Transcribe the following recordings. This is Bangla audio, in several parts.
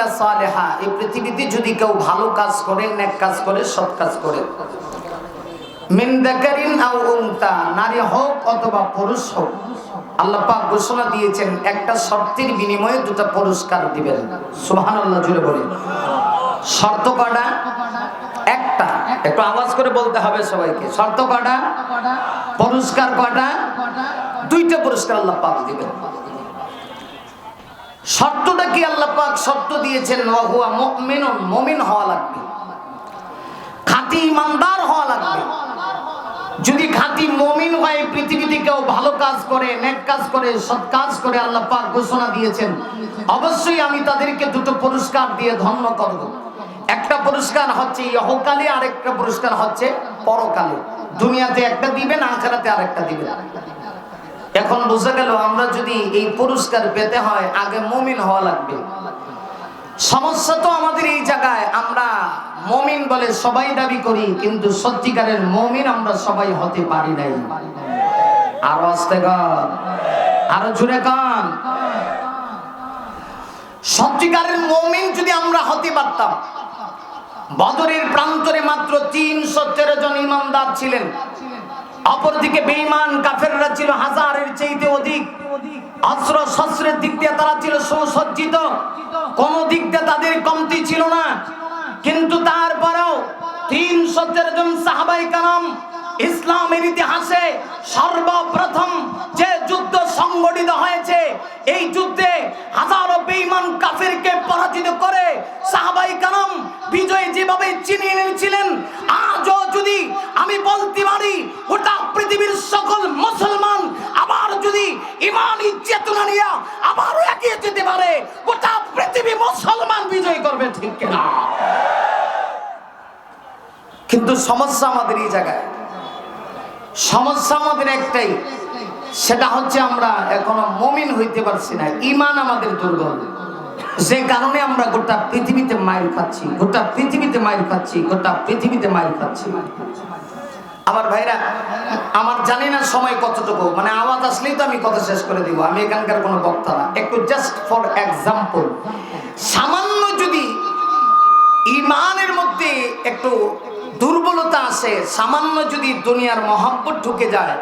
আমিলা সালেহা, এই পৃথিবীতে যদি কেউ ভালো কাজ করে কাজ করে, সৎ কাজ করে। নারী হোক অথবা পুরুষ হোক ঘোষণা দিয়েছেন, একটা শর্তের বিনিময়ে দুটো পুরস্কার দিবেন। সুবহানাল্লাহ জুড়ে বলি। শর্ত কটা একটা। একটু আওয়াজ করে বলতে হবে সবাইকে। শর্ত কটা পুরস্কার কটা দুইটা পুরস্কার আল্লাহ পাক দিবেন। শর্তটা কি আল্লাহ পাক? শর্ত দিয়েছেন, ওয়াহুয়া মুমিনুন, মুমিন হওয়া লাগবে। খাঁটি ইমানদার হওয়া লাগবে। যদি খাঁটি মমিন হয়, পৃথিবীতে কেউ ভালো কাজ করে, নেক কাজ করে, সৎ কাজ করে, আল্লাহ পাক ঘোষণা দিয়েছেন। অবশ্যই আমি তাদেরকে দুটো পুরস্কার দিয়ে ধন্য করব। একটা পুরস্কার হচ্ছে ইহকালে, আরেকটা পুরস্কার হচ্ছে পরকালে। দুনিয়াতে একটা দিবেন, আখেরাতে আরেকটা দিবেন। এখন বোঝা গেল আমরা যদি এই পুরস্কার পেতে হয়, আগে মমিন হওয়া লাগবে। সমস্যা তো আমাদের এই জায়গায়, আমরা মমিন বলে সবাই দাবি করি, কিন্তু সত্যিকারের মমিন আমরা সবাই হতে পারি নাই। আরও আসতে আরও জুড়ে গান সত্যিকারের মমিন যদি আমরা হতে পারতাম, বদরের প্রান্তরে মাত্র তিনশো তেরো জন ইমানদার ছিলেন। অপরদিকে বেঈমান কাফেররা ছিল হাজারের চাইতে অধিক। অস্ত্র, শস্ত্রের দিক দিয়ে তারা ছিল সুসজ্জিত। কোন দিক দিয়ে তাদের কমতি ছিল না। কিন্তু তারপরেও তিন তেরো জন সাহাবাই কালাম ইসলামের ইতিহাসে সর্বপ্রথম যে যুদ্ধ সংগঠিত হয়েছে। এই যুদ্ধে হাজারো বেঈমান কাফিরকে পরাজিত করে সাহাবাই কালাম বিজয় যেভাবে চিনিয়ে এনেছিলেন আজও যদি আমি বলতে পারি ওটা পৃথিবীর সকল মুসলমান আবার যদি ইমানি চেতনা নিয়ে আবারও এগিয়ে যেতে পারে, গোটা পৃথিবী মুসলমান বিজয় করবে, ঠিক কিনা? কিন্তু সমস্যা আমাদের এই জায়গায়। সমস্যা আমাদের একটাই সেটা হচ্ছে আমরা এখনও মমিন হইতে পারছি না। ইমান আমাদের দুর্বল। যে কারণে আমরা গোটা পৃথিবীতে মায়ের খাচ্ছি, গোটা পৃথিবীতে মায়ের খাচ্ছি, গোটা পৃথিবীতে মায়ের খাচ্ছি। আমার ভাইরা, আমার জানি না সময় কতটুকু মানে আওয়াজ আসলেই তো আমি কথা শেষ করে দিব। আমি এখানকার কোনো বক্তা না। একটু জাস্ট ফর এক্সাম্পল সামান্য যদি ইমানের মধ্যে একটু দুর্বলতা আসে, সামান্য যদি দুনিয়ার মহাব্বত ঢুকে যায়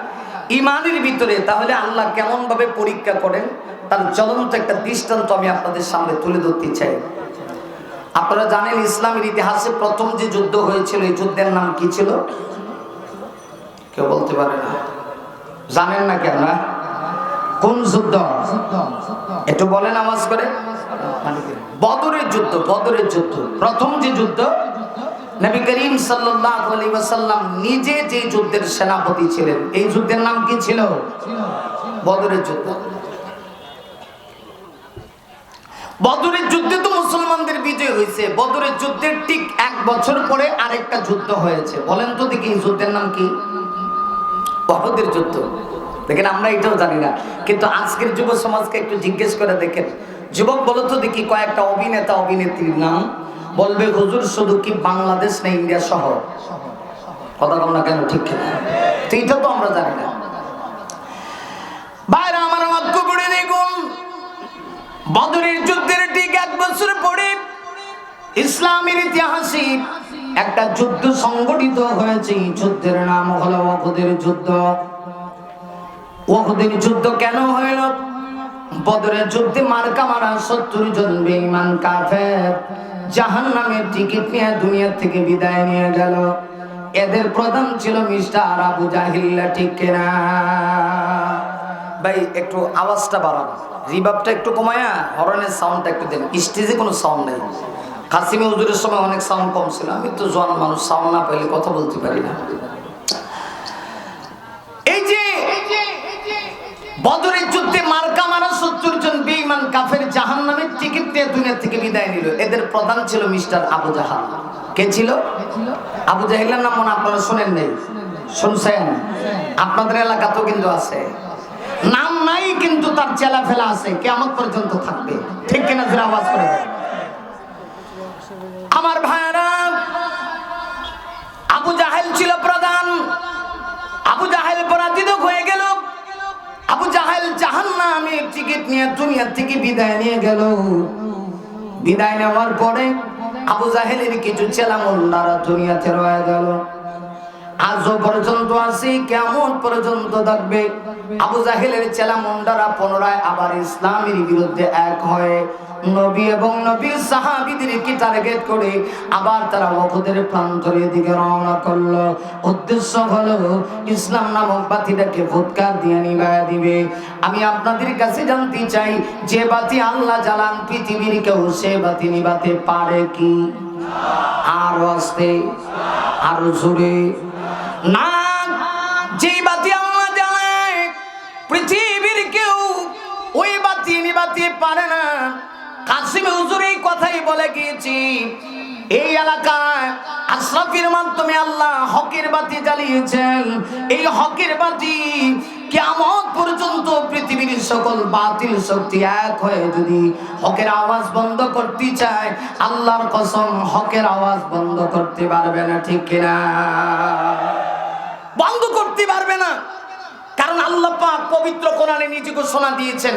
ইমানের ভিতরে, তাহলে আল্লাহ কেমন ভাবে পরীক্ষা করেন? তার জ্বলন্ত একটা দৃষ্টান্ত আমি আপনাদের সামনে তুলে ধরতে চাই। আপনারা জানেন ইসলামের ইতিহাসে প্রথম যে যুদ্ধ হয়েছিল, এই যুদ্ধের নাম কি ছিল? কেউ বলতে পারে না। জানেন না কেন কোন যুদ্ধ? একটু বলেন আওয়াজ করে। বদরের যুদ্ধ বদরের যুদ্ধ। প্রথম যে যুদ্ধ নবী করিম ওয়াসাল্লাম নিজে যে যুদ্ধের সেনাপতি ছিলেন, এই যুদ্ধের নাম কি ছিল? বদরের যুদ্ধ। বদরের যুদ্ধে তো মুসলমানদের বিজয় হয়েছে। বদরের যুদ্ধের ঠিক এক বছর পরে আরেকটা যুদ্ধ হয়েছে। বলেন তো দেখি যুদ্ধের নাম কি? বহদের যুদ্ধ। দেখেন, আমরা এটাও জানি না। কিন্তু আজকের যুব সমাজকে একটু জিজ্ঞেস করে দেখেন। যুবক, বলো তো দেখি, কয়েকটা অভিনেতা, অভিনেত্রীর নাম? বলবে, হুজুর, শুধু কি বাংলাদেশ না ইন্ডিয়া সহ কথা কম না কেন, ঠিক তো এটা তো আমরা জানি না। বাইরে আমার বাক্য করে দেখুন। বদরের যুদ্ধের ঠিক এক বছর পরে ইসলামের ইতিহাসে একটা যুদ্ধ সংগঠিত হয়েছে। যুদ্ধের নাম হলো ওহুদের যুদ্ধ। ওহুদের যুদ্ধ কেন হইল বদরের যুদ্ধে মার্কা মারা সত্তর জন বেঈমান কাফের। জাহান নামের টিকিট নিয়ে দুনিয়া থেকে বিদায় নিয়ে গেল। এদের প্রধান ছিল মিস্টার আবু জাহিল্লা ঠিক কিনা? ভাই, একটু আওয়াজটা বাড়ান। রিবাবটা একটু কমায়া হরনের সাউন্ডটা একটু দেন। স্টেজে কোনো সাউন্ড নেই। কাসিমি হুজুরের সময় অনেক সাউন্ড কম ছিল। আমি তো জোয়ান মানুষ সাউন্ড না পাইলে কথা বলতে পারি না। এই যে বদরের টিকিট দুনিয়া থেকে বিদায় নিল? এদের প্রধান ছিল মিস্টার আবু জাহাল। কে ছিল? আবু জাহিলের নাম মনে আপনারা শোনেন নাই? শুনছেন? আপনাদের এলাকাতেও কিন্তু আছে। নাম নাই, কিন্তু তার চেলা ফেলা আছে। কেমন পর্যন্ত থাকবে। ঠিক কিনা ফিরে আওয়াজ করে আমার ভাইরা আবু জাহেল ছিল প্রধান। আবু জাহেল পরাজিত হয়ে গেল। আবু জাহেল জাহান্নামের টিকিট নিয়ে দুনিয়া থেকে বিদায় নিয়ে গেল। বিদায় নেওয়ার পরে আবু জাহেলের কিছু চেলা মুন্ডারা দুনিয়াতে রয়ে গেল। আজও পর্যন্ত আছে, কেমন পর্যন্ত থাকবে? আবু জাহেলের মুন্ডারা পুনরায় আবার ইসলামের বিরুদ্ধে এক হয়ে নবী এবং নবীর সাহাবীদেরকে টার্গেট করে? আবার তারা ওহুদের প্রান্তরের দিকে রওনা করল। উদ্দেশ্য হলো, ইসলাম নামক বাতিটাকে ফুৎকার দিয়ে নিবায় দিবে। আমি আপনাদের কাছে জানতে চাই, যে বাতি আল্লাহ জ্বালান পৃথিবীর কেউ, সে বাতি নিবাতে পারে কি? আর আস্তে, আর জোরে। না, যে বাতি আল্লাহ জ্বালায়, পৃথিবীর কেউ, ওই বাতি নিবাতে পারে না। কাসিম হুজুর এই কথাই বলে গিয়েছি। এই এলাকায় আশরাফির মাধ্যমে আল্লাহ হকের বাতি জ্বালিয়েছেন। এই হকের বাতি কেমন পর্যন্ত পৃথিবীর সকল বাতিল শক্তি এক হয়ে যদি হকের আওয়াজ বন্ধ করতে চায়, আল্লাহর কসম হকের আওয়াজ বন্ধ করতে পারবে না, ঠিক কিনা? বন্ধ করতে পারবে না। কারণ আল্লাহ পবিত্র কোরআনে নিজে ঘোষণা দিয়েছেন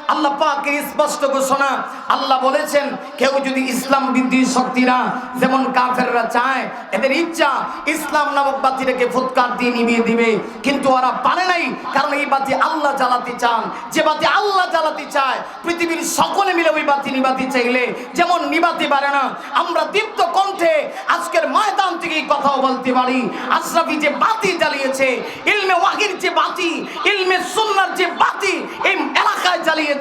আল্লাহ পাকের স্পষ্ট ঘোষণা। আল্লাহ বলেছেন, কেউ যদি ইসলাম বিদ্বেষী শক্তিরা যেমন কাফেররা চায়, এদের ইচ্ছা ইসলাম নামক বাতিটাকে ফুৎকার দিয়ে নিভিয়ে দিবে। কিন্তু ওরা পারে নাই, কারণ এই বাতি আল্লাহ জ্বালাতে চান। যে বাতি আল্লাহ জ্বালাতে চায়, পৃথিবীর সকলে মিলে ওই বাতি নিবাতে চাইলে যেমন নিবাতে পারে না, আমরা দীপ্ত কণ্ঠে আজকের ময়দান থেকে এই কথাও বলতে পারি। আশরাফি যে বাতি জ্বালিয়েছে, ইলমে ওয়াহির যে বাতি, ইলমে সুন্নার যে বাতি, এই এলাকায় জ্বালিয়েছে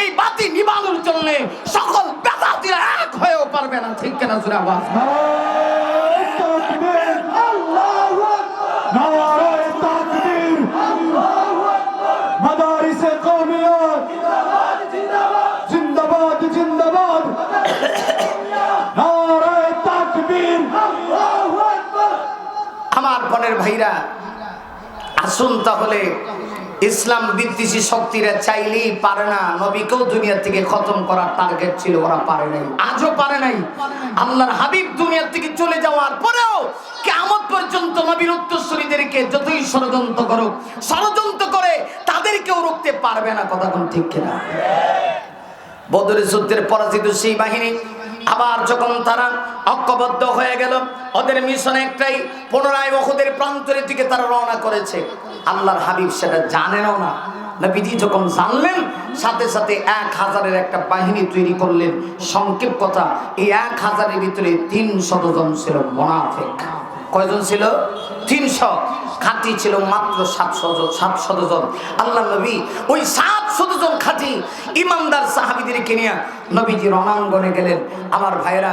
এই বাতি নিবানোর জন্য সকল বেদাতিরা এক হয়েও পারবে না ঠিক কেনা সুরে আওয়াজ আমার বোনের ভাইরা আসুন তাহলে ইসলাম বিদ্বেষী শক্তিরা চাইলেই পারে না। নবীকেও দুনিয়া থেকে খতম করার টার্গেট ছিল, ওরা পারে নাই। আজও পারে নাই। আল্লাহর হাবিব দুনিয়া থেকে চলে যাওয়ার পরেও কেমন পর্যন্ত নবীর উত্তরসূরিদেরকে যতই ষড়যন্ত্র করুক, ষড়যন্ত্র করে তাদেরকেও রুখতে পারবে না, কথা কোন ঠিক কিনা? বদরের যুদ্ধের পরাজিত সেই বাহিনী আবার যখন তারা ঐক্যবদ্ধ হয়ে গেল, ওদের মিশন একটাই, পুনরায় ওদের প্রান্তরের দিকে তারা রওনা করেছে। আল্লাহর হাবিব সেটা জানেনও না। নবীজি যখন জানলেন, সাথে সাথে এক হাজারের একটা বাহিনী তৈরি করলেন। সংক্ষেপ কথা, এই এক হাজারের ভিতরে তিন শতজন ছিল মোনাফেক। কয়জন ছিল? তিনশো খাঁটি ছিল মাত্র সাতশো সাতশত জন। আল্লাহ নবী ওই সাতশত জন খাঁটি ইমানদার সাহাবিদের নিয়ে নবীজি রণাঙ্গনে গেলেন। আমার ভাইরা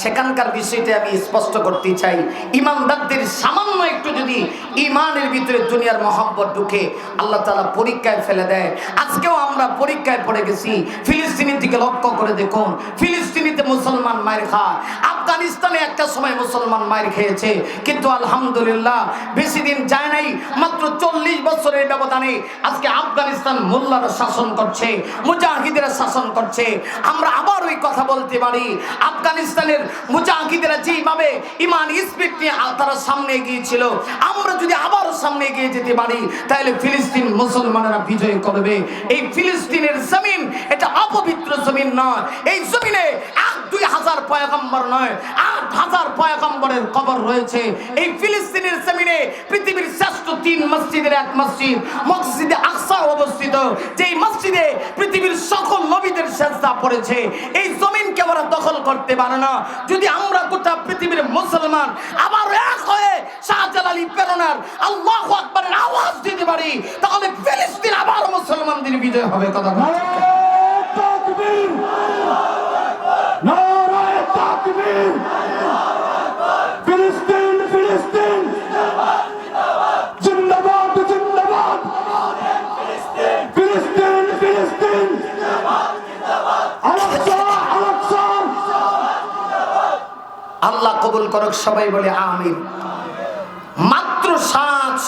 সেখানকার বিষয়টা আমি স্পষ্ট করতে চাই। ইমানদারদের সামান্য একটু যদি ইমানের ভিতরে দুনিয়ার মহব্বত ঢুকে, আল্লাহ তালা পরীক্ষায় ফেলে দেয়। আজকেও আমরা পরীক্ষায় পড়ে গেছি, ফিলিস্তিনের দিকে লক্ষ্য করে দেখুন, ফিলিস্তিনিতে মুসলমান মায়ের খায়। আফগানিস্তানে একটা সময় মুসলমান মায়ের খেয়েছে, কিন্তু আলহামদুলিল্লাহ বেশি দিন যায় নাই, মাত্র চল্লিশ বছরের ব্যবধানে আজকে আফগানিস্তান মোল্লারা শাসন করছে, মুজাহিদেরা শাসন করছে। আমরা আবার ওই কথা বলতে পারি, আফগানিস্তানের মুজাহিদেরা যেভাবে ইমান স্পিড নিয়ে তারা সামনে গিয়েছিল আমরা যদি আবারও সামনে এগিয়ে যেতে পারি, তাহলে ফিলিস্তিন মুসলমানেরা বিজয় করবে। এই ফিলিস্তিনের জমিন, এটা অপবিত্র জমিন নয়। এই জমিনে এক দুই হাজার পয়গম্বর নয়, আট হাজার পয়গম্বরের কবর রয়েছে। এই ফিলিস্তিনের জমিনে পৃথিবীর শ্রেষ্ঠ তিন মসজিদের এক মসজিদ, মসজিদে আকসা অবস্থিত, যেই মসজিদে পৃথিবীর সকল নবীদের সেজদা পড়েছে। এই জমিনকে ওরা দখল করতে পারে না। যদি আমরা গোটা পৃথিবীর মুসলমান আবার এক হয়ে শাহজালালি প্রেরণার আল্লাহ আকবরের আওয়াজ দিতে পারি তাহলে ফিলিস্তিন আবার মুসলমানদের বিজয় হবে কথা ফিলিস্তিন ফিলিস্তিন। জিন্দাবাদ জিন্দাবাদ। ফিলিস্তিন ফিলিস্তিন। আল্লাহ কবুল করক সবাই বলে আমিন।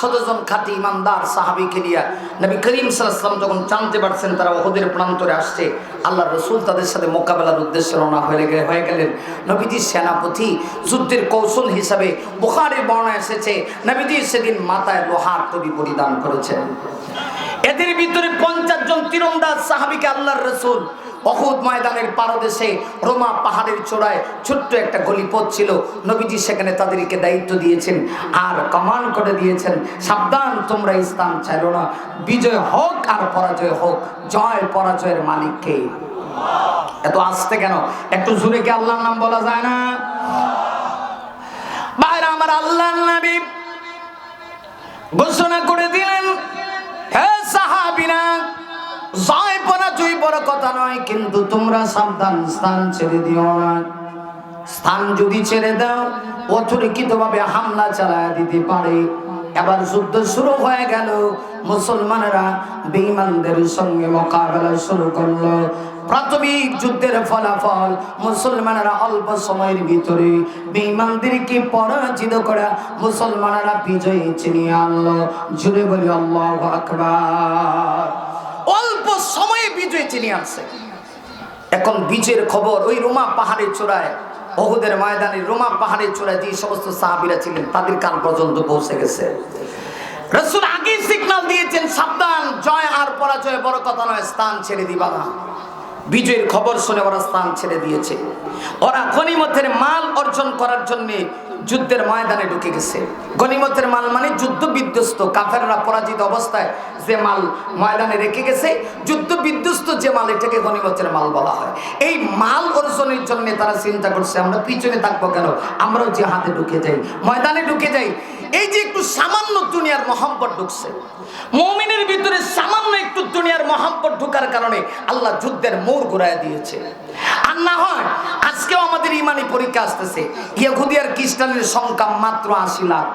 মাত্র সাত জন খাঁটি ইমানদার সাহাবিকে নিয়ে নবী করিম সাল্লাম যখন জানতে পারছেন তারা ওহদের প্রান্তরে আসছে আল্লাহ রসুল তাদের সাথে মোকাবেলার উদ্দেশ্যে রওনা হয়ে গে- হয়ে গেলেন। নবীজির সেনাপতি যুদ্ধের কৌশল হিসাবে বুখারের বর্ণা এসেছে, নবীজি সেদিন মাথায় লোহার তরি পরিধান করেছেন। এদের ভিতরে পঞ্চাশ জন তীরন্দাজ সাহাবিকে আল্লাহর রসুল অহুদ ময়দানের পারদেশে রোমা পাহাড়ের চূড়ায় ছোট্ট একটা গলিপথ ছিল। নবীজি সেখানে তাদেরকে দায়িত্ব দিয়েছেন আর কমান করে দিয়েছেন, সাবধান, তোমরা স্থান চাইলো না। বিজয় হোক আর পরাজয় হোক, জয় পরাজয়ের মালিককে এত আসতে কেন? একটু জুড়ে কি আল্লাহর নাম বলা যায় না? বাইরে আমার আল্লাহর নবী ঘোষণা কথা নয়, কিন্তু তোমরা সাবধান, স্থান ছেড়ে দিও না। স্থান যদি ছেড়ে দাও অতর্কিত ভাবে হামলা চালায় দিতে পারে। এবার যুদ্ধ শুরু হয়ে গেল। মুসলমানেরা বেঈমানদের সঙ্গে মোকাবেলা শুরু করল। প্রাথমিক যুদ্ধের ফলাফল মুসলমানেরা অল্প সময়ের ভিতরে বেঈমানদেরকে পরাজিত করে মুসলমানেরা বিজয়ী চিনিয়ে আনলো। জুড়ে বলি, আল্লাহ আকবার। অল্প সময়ে বিজয় চিনিয়ে আনছে। এখন বীজের খবর ওই রোমা পাহাড়ের চূড়ায় অহুদের ময়দানে রোমা পাহাড়ের চূড়ায় যে সমস্ত সাহাবিরা ছিলেন, তাদের কান পর্যন্ত পৌঁছে গেছে। রসুল আগে সিগন্যাল দিয়েছেন, সাবধান, জয় আর পরাজয় বড় কথা নয়, স্থান ছেড়ে দিবা না। বিজয়ের খবর শুনে ওরা স্থান ছেড়ে দিয়েছে। ওরা গনিমতের মাল অর্জন করার জন্য যুদ্ধের ময়দানে ঢুকে গেছে। গনিমতের মাল মানে যুদ্ধ বিধ্বস্ত, কাফেররা পরাজিত অবস্থায় যে মাল ময়দানে রেখে গেছে, যুদ্ধ বিধ্বস্ত যে মাল এটাকে গনিমতের মাল বলা হয়। এই মাল অর্জনের জন্য তারা চিন্তা করছে, আমরা পিছনে থাকব কেন? আমরাও যে হাতে ঢুকে যাই, ময়দানে ঢুকে যাই। এই যে একটু সামান্য দুনিয়ার মহাম্পট ঢুকছে, মৌমিনের ভিতরে সামান্য একটু দুনিয়ার মহাম্পট ঢুকার কারণে আল্লাহ যুদ্ধের মোর ঘুরায় দিয়েছে। আর না হয় আজকেও আমাদের ইমানি পরীক্ষা আসতেছে ইয়ে আর খ্রিস্টানের সংখ্যা মাত্র আশি লাখ।